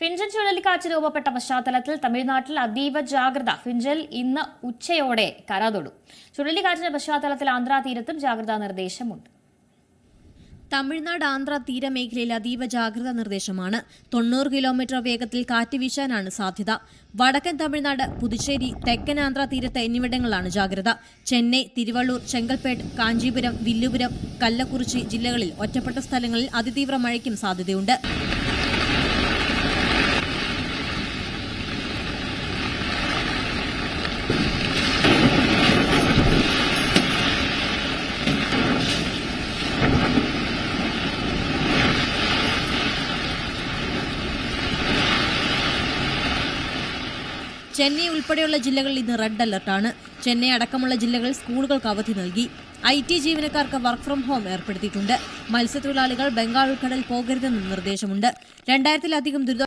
ഫിൻജൻ ചുഴലിക്കാറ്റ് രൂപപ്പെട്ട പശ്ചാത്തലത്തിൽ തമിഴ്നാട്ടിൽ അതീവ ജാഗ്രത. ഫിഞ്ചൽ ഇന്ന് ഉച്ചയോടെ കരതൊടും. ചുഴലിക്കാറ്റിന്റെ പശ്ചാത്തലത്തിൽ ആന്ധ്രാ തീരത്തും ജാഗ്രതാ നിർദ്ദേശമുണ്ട്. തമിഴ്നാട് ആന്ധ്ര തീരമേഖലയിൽ അതീവ ജാഗ്രതാ നിർദ്ദേശമാണ്. തൊണ്ണൂറ് കിലോമീറ്റർ വേഗത്തിൽ കാറ്റ് വീശാനാണ് സാധ്യത. വടക്കൻ തമിഴ്നാട് പുതുച്ചേരി തെക്കൻ ആന്ധ്ര തീരത്ത് എന്നിവിടങ്ങളിലാണ് ജാഗ്രത. ചെന്നൈ തിരുവള്ളൂർ ചെങ്കൽപ്പേട്ട് കാഞ്ചീപുരം വില്ലുപുരം കല്ലക്കുറിച്ചി ജില്ലകളിൽ ഒറ്റപ്പെട്ട സ്ഥലങ്ങളിൽ അതിതീവ്ര മഴയ്ക്കും സാധ്യതയുണ്ട്. ചെന്നൈ ഉൾപ്പെടെയുള്ള ജില്ലകളിൽ ഇന്ന് റെഡ് അലർട്ടാണ് ചെന്നൈ അടക്കമുള്ള ജില്ലകൾ സ്കൂളുകൾക്ക് അവധി നൽകി. ഐ ടി ജീവനക്കാർക്ക് വർക്ക് ഫ്രം ഹോം ഏർപ്പെടുത്തിയിട്ടുണ്ട്. മത്സ്യത്തൊഴിലാളികൾ ബംഗാൾ ഉൾക്കടൽ പോകരുതെന്നും നിർദ്ദേശമുണ്ട്. രണ്ടായിരത്തിലധികം ദുരിത